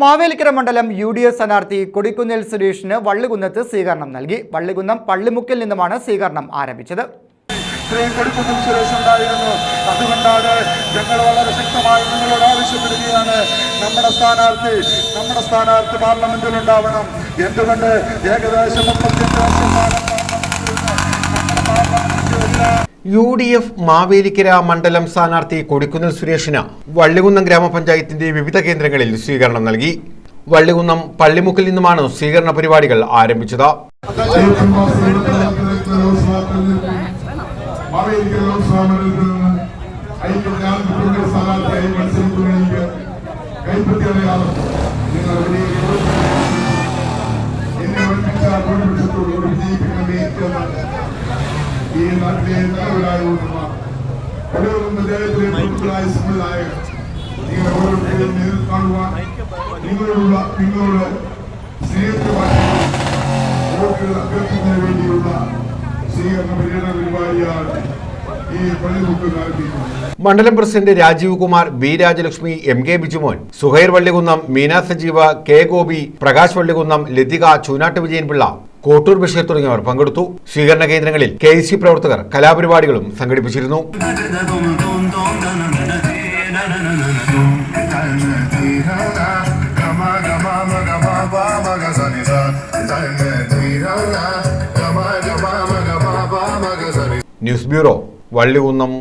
മാവേലിക്കര മണ്ഡലം U D F സ്ഥാനാർത്ഥി കൊടിക്കുന്നിൽ സുരേഷിന് വള്ളികുന്നത്ത് സ്വീകരണം നൽകി. വള്ളികുന്നം പള്ളിമുക്കിൽ നിന്നുമാണ് സ്വീകരണം ആരംഭിച്ചത്. ശ്രീ അതുകൊണ്ടാണ് വളരെ ശക്തമായി നമ്മുടെ നമ്മുടെ പാർലമെന്റിൽ ഉണ്ടാവണം. എന്തുകൊണ്ട് ഏകദേശം മുപ്പത്തിയെട്ട് വർഷം യു ഡി എഫ് മാവേലിക്കര മണ്ഡലം സ്ഥാനാർത്ഥി കൊടിക്കുന്നിൽ സുരേഷിന് വള്ളികുന്നം ഗ്രാമപഞ്ചായത്തിന്റെ വിവിധ കേന്ദ്രങ്ങളിൽ സ്വീകരണം നൽകി. വള്ളികുന്നം പള്ളിമുക്കിൽ നിന്നുമാണ് സ്വീകരണ പരിപാടികൾ ആരംഭിച്ചത്. സ്ഥാനാർത്ഥിയായി മത്സരിക്കുന്ന എനിക്ക് കൈപ്പറ്റിയറിയാതെ നിങ്ങൾ മണ്ഡലം president Rajeev Kumar B Rajalakshmi M K Bijumon Suhair Vallikunnam Meena Sajeeva K Gopi Prakash Vallikunnam Latika Choonad Vijayan Pillai Kottoor Basheer തുടങ്ങിയവർ പങ്കെടുത്തു. സ്വീകരണ കേന്ദ്രങ്ങളിൽ കെ പ്രവർത്തകർ കലാപരിപാടികളും സംഘടിപ്പിച്ചിരുന്നു. News bureau Vallikunnam